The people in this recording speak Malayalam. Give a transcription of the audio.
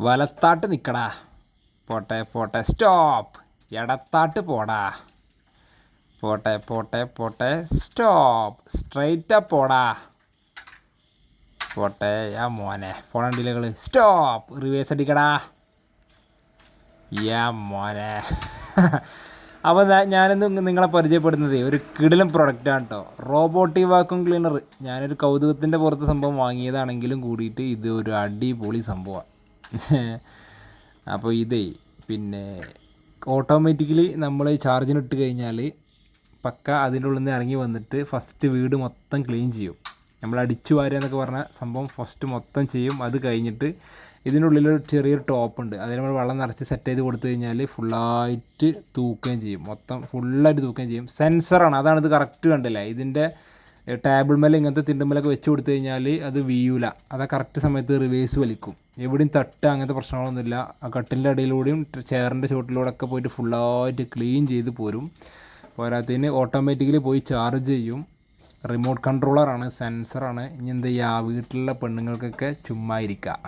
വലത്താട്ട് നിൽക്കടാ പോട്ടെ പോട്ടെ സ്റ്റോപ്പ്. ഇടത്താട്ട് പോടാ. പോട്ടെ പോട്ടെ പോട്ടെ സ്റ്റോപ്പ്. സ്ട്രെയിറ്റ് പോടാ. പോട്ടെ യാ മോനെ. പോണണ്ടില്ലകൾ സ്റ്റോപ്പ്. റിവേഴ്സ് അടിക്കടാ. യാ മോനെ. അപ്പോൾ ഞാനിന്ന് നിങ്ങളെ പരിചയപ്പെടുന്നത് ഒരു കിടിലം പ്രൊഡക്റ്റാണ് കേട്ടോ റോബോട്ടിക് വാക്വം ക്ലീനർ ഞാനൊരു കൗതുകത്തിന്റെ പുറത്ത് സംഭവം വാങ്ങിയതാണെങ്കിലും കൂടിയിട്ട് ഇത് ഒരു അടിപൊളി സംഭവമാണ്. അപ്പോൾ ഇതേ പിന്നെ ഓട്ടോമാറ്റിക്കലി നമ്മൾ ചാർജിനിട്ട് കഴിഞ്ഞാൽ പക്ക അതിന്റെ ഉള്ളിൽ നിന്ന് ഇറങ്ങി വന്നിട്ട് ഫസ്റ്റ് വീട് മൊത്തം ക്ലീൻ ചെയ്യും. നമ്മൾ അടിച്ചു വാരുക എന്നൊക്കെ പറഞ്ഞ സംഭവം ഫസ്റ്റ് മൊത്തം ചെയ്യും. അത് കഴിഞ്ഞിട്ട് ഇതിന്റെ ഉള്ളിൽ ഒരു ചെറിയൊരു ടോപ്പ് ഉണ്ട്. അതിൽ നമ്മൾ വെള്ളം നിറച്ച് സെറ്റ് ചെയ്ത് കൊടുത്തു കഴിഞ്ഞാൽ ഫുള്ളായിട്ട് തൂക്കുകയും ചെയ്യും. മൊത്തം ഫുള്ളായിട്ട് തൂക്കുകയും ചെയ്യും. സെൻസറാണ് അതാണ് ഇത് കറക്റ്റ് കണ്ടില്ല? ഇതിന്റെ ടേബിൾ മേലെ ഇങ്ങനത്തെ തിണ്ടുമ്മലൊക്കെ വെച്ച് കൊടുത്തു കഴിഞ്ഞാൽ അത് വീയൂല. അത് കറക്റ്റ് സമയത്ത് റിവേഴ്സ് വലിക്കും. എവിടെയും തട്ട് അങ്ങനത്തെ പ്രശ്നങ്ങളൊന്നുമില്ല. ആ കട്ടിലിന്റെ അടിയിലൂടെയും ചെയറിന്റെ ചുവട്ടിലൂടെ ഒക്കെ പോയിട്ട് ഫുള്ളായിട്ട് ക്ലീൻ ചെയ്ത് പോരും. പോരാത്തതിന് ഓട്ടോമാറ്റിക്കലി പോയി ചാർജ് ചെയ്യും. റിമോട്ട് കൺട്രോളറാണ് സെൻസറാണ് ഇനി എന്ത് ചെയ്യുക വീട്ടിലുള്ള പെണ്ണുങ്ങൾക്കൊക്കെ ചുമ്മാ ഇരിക്കുക